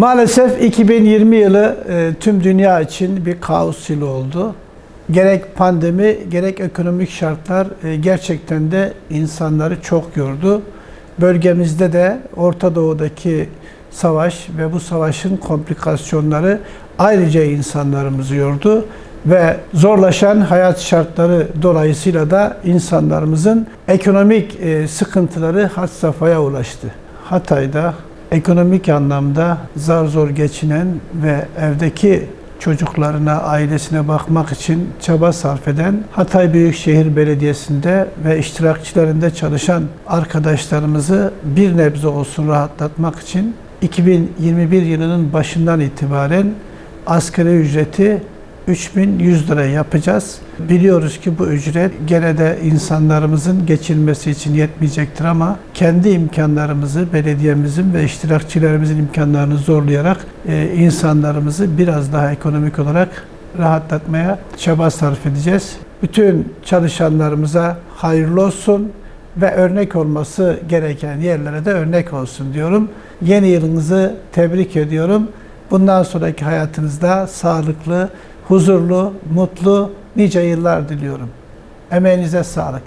Maalesef 2020 yılı e, tüm dünya için bir kaos yılı oldu. Gerek pandemi, gerek ekonomik şartlar e, gerçekten de insanları çok yordu. Bölgemizde de Orta Doğu'daki savaş ve bu savaşın komplikasyonları ayrıca insanlarımızı yordu ve zorlaşan hayat şartları dolayısıyla da insanlarımızın ekonomik e, sıkıntıları had safhaya ulaştı. Hatay'da ekonomik anlamda zar zor geçinen ve evdeki çocuklarına, ailesine bakmak için çaba sarf eden Hatay Büyükşehir Belediyesi'nde ve iştirakçilerinde çalışan arkadaşlarımızı bir nebze olsun rahatlatmak için 2021 yılının başından itibaren asgari ücreti 3100 lira yapacağız. Biliyoruz ki bu ücret gene de insanlarımızın geçirmesi için yetmeyecektir ama kendi imkanlarımızı, belediyemizin ve iştirakçilerimizin imkanlarını zorlayarak e, insanlarımızı biraz daha ekonomik olarak rahatlatmaya çaba sarf edeceğiz. Bütün çalışanlarımıza hayırlı olsun ve örnek olması gereken yerlere de örnek olsun diyorum. Yeni yılınızı tebrik ediyorum. Bundan sonraki hayatınızda sağlıklı, huzurlu, mutlu nice yıllar diliyorum. Emeğinize sağlık.